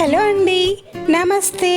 Hello అండి నమస్తే.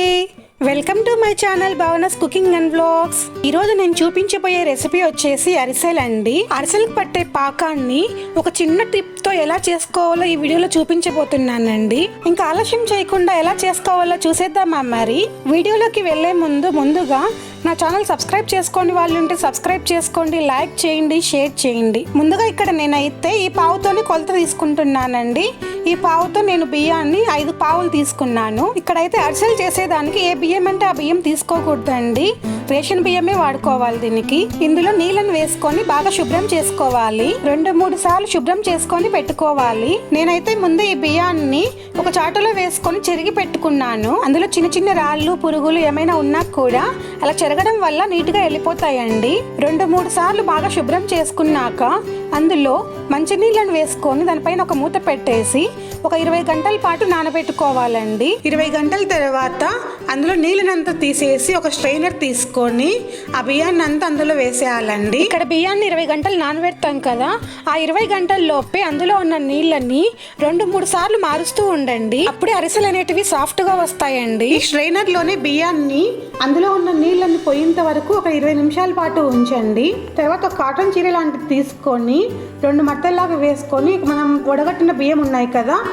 Welcome to my channel Bhavanas cooking and blogs ఈరోజు నేను చూపించబోయే రెసిపీ వచ్చేసి అరిసెలు అండి. అరిసెలకు పట్టే పాకాన్ని ఒక చిన్న టిప్తో ఎలా చేసుకోవాలో ఈ వీడియోలో చూపించబోతున్నానండి. ఇంకా ఆలస్యం చేయకుండా ఎలా చేసుకోవాలో చూసేద్దామా మరి? వీడియోలోకి వెళ్ళే ముందు ముందుగా నా ఛానల్ సబ్స్క్రైబ్ చేసుకోండి వాళ్ళు ఉంటే సబ్స్క్రైబ్ చేసుకోండి లైక్ చేయండి షేర్ చేయండి. ముందుగా ఇక్కడ నేనైతే ఈ పావుతోనే కొలత తీసుకుంటున్నానండి. ఈ పావుతో నేను బియ్యాన్ని ఐదు పావులు తీసుకున్నాను. ఇక్కడైతే అరిసెలు చేసేదానికి ఏ బియ్యం అంటే ఆ బియ్యం తీసుకోకూడదండి. రేషన్ బియ్యమే వాడుకోవాలి దీనికి. ఇందులో నీళ్ళని వేసుకొని బాగా శుభ్రం చేసుకోవాలి. రెండు మూడు సార్లు శుభ్రం చేసుకొని పెట్టుకోవాలి. నేనైతే ముందు ఈ బియ్యాన్ని ఒక చాటులో వేసుకొని చెరిగి పెట్టుకున్నాను. అందులో చిన్న చిన్న రాళ్ళు పురుగులు ఏమైనా ఉన్నా కూడా అలా కడగడం వల్ల నీట్గా వెళ్ళిపోతాయండి. రెండు మూడు సార్లు బాగా శుభ్రం చేసుకున్నాక అందులో మంచినీళ్ళను వేసుకొని దానిపైన ఒక మూత పెట్టేసి ఒక ఇరవై గంటల పాటు నానబెట్టుకోవాలండి. ఇరవై గంటల తర్వాత అందులో నీళ్ళనంతా తీసేసి ఒక స్ట్రైనర్ తీసుకొని ఆ బియ్యాన్ని అంతా అందులో వేసేయాలండి. ఇక్కడ బియ్యాన్ని ఇరవై గంటలు నానబెడతాం కదా ఆ ఇరవై గంటల లోపే అందులో ఉన్న నీళ్ళని రెండు మూడు సార్లు మారుస్తూ ఉండండి. అప్పుడే అరిసెలు అనేటివి సాఫ్ట్గా వస్తాయండి. ఈ స్ట్రైనర్లోనే బియ్యాన్ని అందులో ఉన్న నీళ్ళని పోయేంత వరకు ఒక ఇరవై నిమిషాల పాటు ఉంచండి. తర్వాత ఒక కాటన్ చీర లాంటిది తీసుకొని రెండు మట్టల్లాగా వేసుకొని మనం వడగట్టిన బియ్యం ఉన్నాయి కదా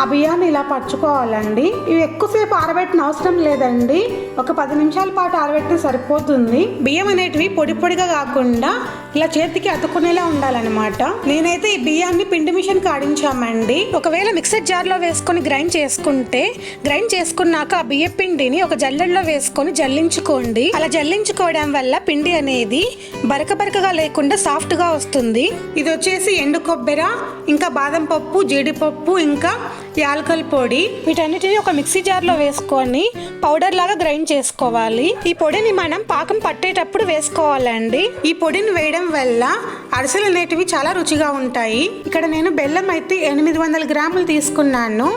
ఆ బియ్యాన్ని ఇలా పరుచుకోవాలండి. ఇవి ఎక్కువసేపు ఆరబెట్టిన అవసరం లేదండి. ఒక పది నిమిషాల పాటు ఆరబెడితే సరిపోతుంది. బియ్యం అనేటివి పొడి పొడిగా కాకుండా ఇలా చేతికి అతుకునేలా ఉండాలన్నమాట. నేనైతే ఈ బియ్యాన్ని పిండి మిషన్ కాడించామండి ఒకవేళ మిక్సర్ జార్లో వేసుకొని గ్రైండ్ చేసుకుంటే గ్రైండ్ చేసుకున్నాక ఆ బియ్య పిండిని ఒక జల్లెడలో వేసుకొని జల్లించుకోండి. అలా జల్లించుకోవడం వల్ల పిండి అనేది బరక బరకగా లేకుండా సాఫ్ట్గా వస్తుంది. ఇది వచ్చేసి ఎండు కొబ్బెర ఇంకా బాదం పప్పు జీడిపప్పు ఇంకా యాలకల పొడి వీటన్నిటిని ఒక మిక్సీ జార్లో వేసుకొని పౌడర్ లాగా గ్రైండ్ చేసుకోవాలి. ఈ పొడిని మనం పాకం పట్టేటప్పుడు వేసుకోవాలండి. ఈ పొడిని వేయడం వల్ల అరిసెలు అనేటివి చాలా రుచిగా ఉంటాయి. ఇక్కడ నేను బెల్లం అయితే ఎనిమిది వందల గ్రాములు తీసుకున్నాను.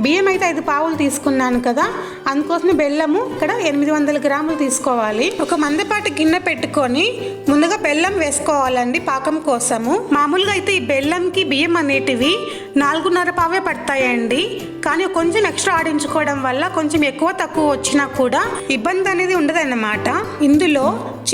బియ్యం అయితే ఐదు పావులు తీసుకున్నాను కదా. అందుకోసం బెల్లము ఇక్కడ ఎనిమిది వందల గ్రాములు తీసుకోవాలి. ఒక మందపాటి గిన్నె పెట్టుకొని ముందుగా బెల్లం వేసుకోవాలండి పాకం కోసము. మామూలుగా అయితే ఈ బెల్లంకి బియ్యం అనేటివి నాలుగున్నర పావే పడతాయండి. కానీ కొంచెం ఎక్స్ట్రా ఆడించుకోవడం వల్ల కొంచెం ఎక్కువ తక్కువ వచ్చినా కూడా ఇబ్బంది అనేది ఉండదన్నమాట. ఇందులో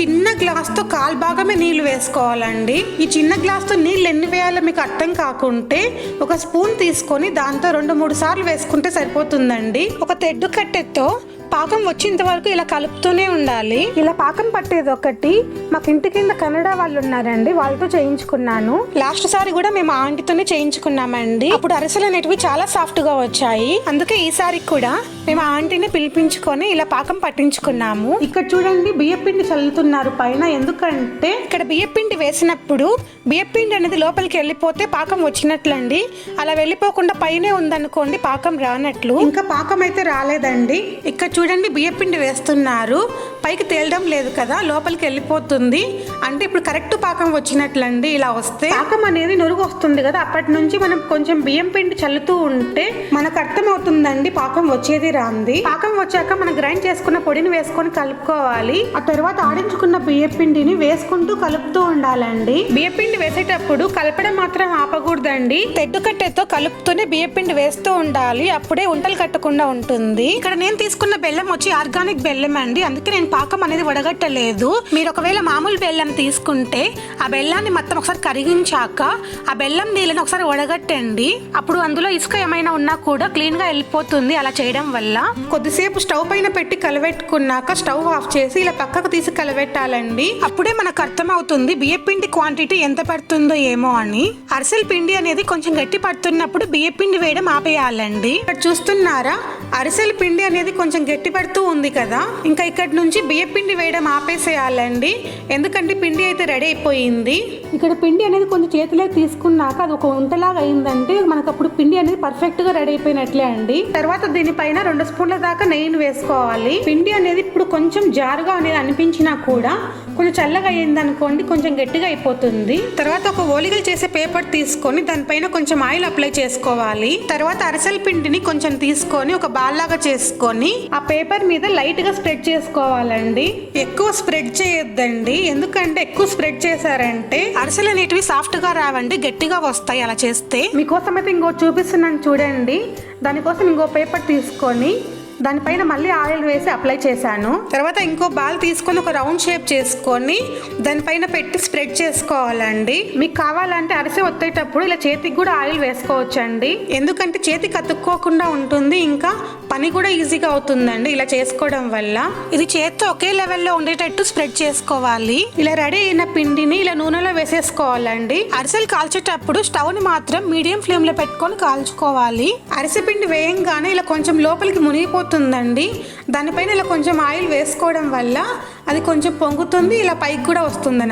చిన్న గ్లాస్తో కాల్ భాగమే నీళ్ళు వేసుకోవాలండి. ఈ చిన్న గ్లాస్తో నీళ్ళు ఎన్ని వేయాలో మీకు అర్థం కాకుంటే ఒక స్పూన్ తీసుకొని దాంతో రెండు మూడు సార్లు వేసుకుంటే సరిపోతుందండి. ఒక తెడ్డు కట్టెతో పాకం వచ్చేంత వరకు ఇలా కలుపుతూనే ఉండాలి. ఇలా పాకం పట్టేది ఒకటి. మాకు ఇంటి కింద కన్నడ వాళ్ళు ఉన్నారండి వాళ్ళతో చేయించుకున్నాను. లాస్ట్ సారి కూడా మేము ఆంటీతోనే చేయించుకున్నామండి. అప్పుడు అరిసెలు అనేటివి చాలా సాఫ్ట్గా వచ్చాయి. అందుకే ఈసారి కూడా మేము ఆ ఆంటీని పిలిపించుకొని ఇలా పాకం పట్టించుకున్నాము. ఇక్కడ చూడండి బియ్యపిండి చల్లుతున్నారు పైన. ఎందుకంటే ఇక్కడ బియ్యపిండి వేసినప్పుడు బియ్యపిండి అనేది లోపలికి వెళ్ళిపోతే పాకం వచ్చినట్లండి. అలా వెళ్ళిపోకుండా పైనే ఉందనుకోండి పాకం రానట్లు. ఇంకా పాకం అయితే రాలేదండి. ఇక్కడ చూడండి బియ్యపిండి వేస్తున్నారు. పైకి తేలడం లేదు కదా లోపలికి వెళ్ళిపోతుంది. అంటే ఇప్పుడు కరెక్ట్ పాకం వచ్చినట్లండి ఇలా వస్తే? పాకం అనేది నురుగు వస్తుంది కదా అప్పటి నుంచి మనం కొంచెం బియ్యం పిండి చల్లుతూ ఉంటే మనకు అర్థం అవుతుందండి పాకం వచ్చేది రాంది. పాకం వచ్చాక మనం గ్రైండ్ చేసుకున్న పొడిని వేసుకొని కలుపుకోవాలి. ఆ తర్వాత ఆడించుకున్న బియ్య పిండిని వేసుకుంటూ కలుపుతూ ఉండాలండి. బియ్య పిండి వేసేటప్పుడు కలపడం మాత్రం ఆపకూడదండి. తెడ్డు కట్టెతో కలుపుతూనే బియ్య పిండి వేస్తూ ఉండాలి. అప్పుడే ఉంటలు కట్టకుండా ఉంటుంది. ఇక్కడ నేను తీసుకున్న బెల్లం బెల్లం వచ్చి ఆర్గానిక్ బెల్లం అండి. అందుకే నేను పాకం అనేది వడగట్టలేదు. మీరు ఒకవేళ మామూలు బెల్లం తీసుకుంటే ఆ బెల్లాన్ని మొత్తం ఒకసారి కరిగించాక ఆ బెల్లం నీళ్ళని ఒకసారి వడగట్టండి. అప్పుడు అందులో ఇసుక ఏమైనా ఉన్నా కూడా క్లీన్గా వెళ్ళిపోతుంది అలా చేయడం వల్ల. కొద్దిసేపు స్టవ్ పైన పెట్టి కలవెట్టుకున్నాక స్టవ్ ఆఫ్ చేసి ఇలా పక్కకు తీసి కలవెట్టాలండి. అప్పుడే మనకు అర్థమవుతుంది బియ్య పిండి క్వాంటిటీ ఎంత పడుతుందో ఏమో అని. అరిసెల పిండి అనేది కొంచెం గట్టి పడుతున్నప్పుడు బియ్య పిండి వేయడం ఆపేయాలండి. ఇక్కడ చూస్తున్నారా? అరిసెల పిండి అనేది కొంచెం గట్టి పడుతూ ఉంది కదా ఇంకా ఇక్కడ నుంచి బియ్య పిండి వేయడం ఆపేసేయాలండి. ఎందుకంటే పిండి అయితే రెడీ అయిపోయింది. ఇక్కడ పిండి అనేది కొంచెం చేతిలో తీసుకున్నాక అది ఒక ఉంటలాగా అయిందంటే మనకు అప్పుడు పిండి అనేది పర్ఫెక్ట్గా రెడీ అయిపోయినట్లే అండి. తర్వాత దీనిపైన రెండు స్పూన్ల దాకా నెయ్యిని వేసుకోవాలి. పిండి అనేది ఇప్పుడు కొంచెం జారుగా అనేది అనిపించినా కూడా కొంచెం చల్లగా అయ్యింది అనుకోండి కొంచెం గట్టిగా అయిపోతుంది. తర్వాత ఒక ఓలిగలు చేసే పేపర్ తీసుకొని దానిపైన కొంచెం ఆయిల్ అప్లై చేసుకోవాలి. తర్వాత అరిసెల పిండిని కొంచెం తీసుకొని ఒక బాల్ లాగా చేసుకొని ఆ పేపర్ మీద లైట్గా స్ప్రెడ్ చేసుకోవాలండి. ఎక్కువ స్ప్రెడ్ చేయొద్దండి. ఎందుకంటే ఎక్కువ స్ప్రెడ్ చేశారంటే అరిసెలు అనేటివి సాఫ్ట్గా రావండి గట్టిగా వస్తాయి అలా చేస్తే. మీకోసం అయితే ఇంకో చూపిస్తున్నాను చూడండి. దానికోసం ఇంకో పేపర్ తీసుకొని దానిపైన మళ్ళీ ఆయిల్ వేసి అప్లై చేశాను. తర్వాత ఇంకో బాల్ తీసుకొని ఒక రౌండ్ షేప్ చేసుకొని దానిపైన పెట్టి స్ప్రెడ్ చేసుకోవాలండి. మీకు కావాలంటే అరిసె ఒత్తేటప్పుడు ఇలా చేతికి కూడా ఆయిల్ వేసుకోవచ్చండి. ఎందుకంటే చేతికి అతుక్కోకుండా ఉంటుంది ఇంకా పని కూడా ఈజీగా అవుతుందండి ఇలా చేసుకోవడం వల్ల. ఇది చేత్తో ఒకే లెవెల్లో ఉండేటట్టు స్ప్రెడ్ చేసుకోవాలి. ఇలా రెడీ అయిన పిండిని ఇలా నూనెలో వేసేసుకోవాలండి. అరిసెలు కాల్చేటప్పుడు స్టవ్ని మాత్రం మీడియం ఫ్లేమ్లో పెట్టుకొని కాల్చుకోవాలి. అరిసె పిండి వేయంగానే ఇలా కొంచెం లోపలికి మునిగిపోతుందండి. దానిపైన ఇలా కొంచెం ఆయిల్ వేసుకోవడం వల్ల అది కొంచెం పొంగుతుంది ఇలా పైకి కూడా వస్తుంది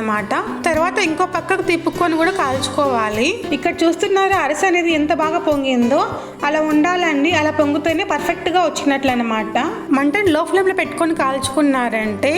తర్వాత ఇంకో పక్కకు తిప్పుకొని కూడా కాల్చుకోవాలి. ఇక్కడ చూస్తున్నారా అరిసె అనేది ఎంత బాగా పొంగిందో. అలా ఉండాలండి అలా పొంగుతేనే పర్ఫెక్ట్ గా వచ్చినట్లు అనమాట మంటని లో ఫ్లేమ్లో పెట్టుకొని కాల్చుకున్నారంటే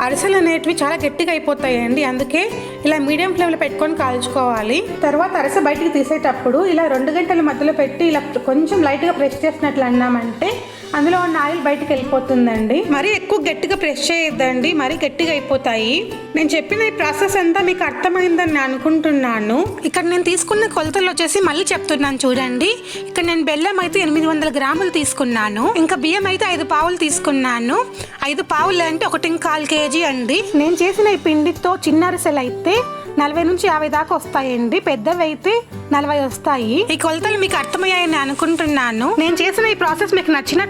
అరిసెలు అనేటివి చాలా గట్టిగా అయిపోతాయండి. అందుకే ఇలా మీడియం ఫ్లేమ్లో పెట్టుకొని కాల్చుకోవాలి. తర్వాత అరిసె బయటికి తీసేటప్పుడు ఇలా రెండు గంటల మధ్యలో పెట్టి ఇలా కొంచెం లైట్గా ప్రెస్ చేసినట్లు అన్నామంటే అందులో ఉన్న ఆయిల్ బయటికి వెళ్ళిపోతుందండి. మరీ ఎక్కువ గట్టిగా ప్రెస్ చేయొద్దండి. మరీ గట్టిగా అయిపోతాయి. నేను చెప్పిన ఈ ప్రాసెస్ అంతా మీకు అర్థమైందని నేను అనుకుంటున్నాను. ఇక్కడ నేను తీసుకున్న కొలతలు వచ్చేసి మళ్ళీ చెప్తున్నాను చూడండి. ఇక్కడ నేను బెల్లం అయితే ఎనిమిది వందల గ్రాములు తీసుకున్నాను. ఇంకా బియ్యం అయితే ఐదు పావులు తీసుకున్నాను. ఐదు పావులు అంటే ఒకటి కాల్ కేజీ అండి. నేను చేసిన ఈ పిండితో చిన్న అరిసెలు అయితే నలభై నుంచి యాభై దాకా వస్తాయండి. పెద్దవి అయితే నలభై వస్తాయి. ఈ కొలతలు మీకు అర్థమయ్యాయని అనుకుంటున్నాను. నేను చేసిన ఈ ప్రాసెస్ మీకు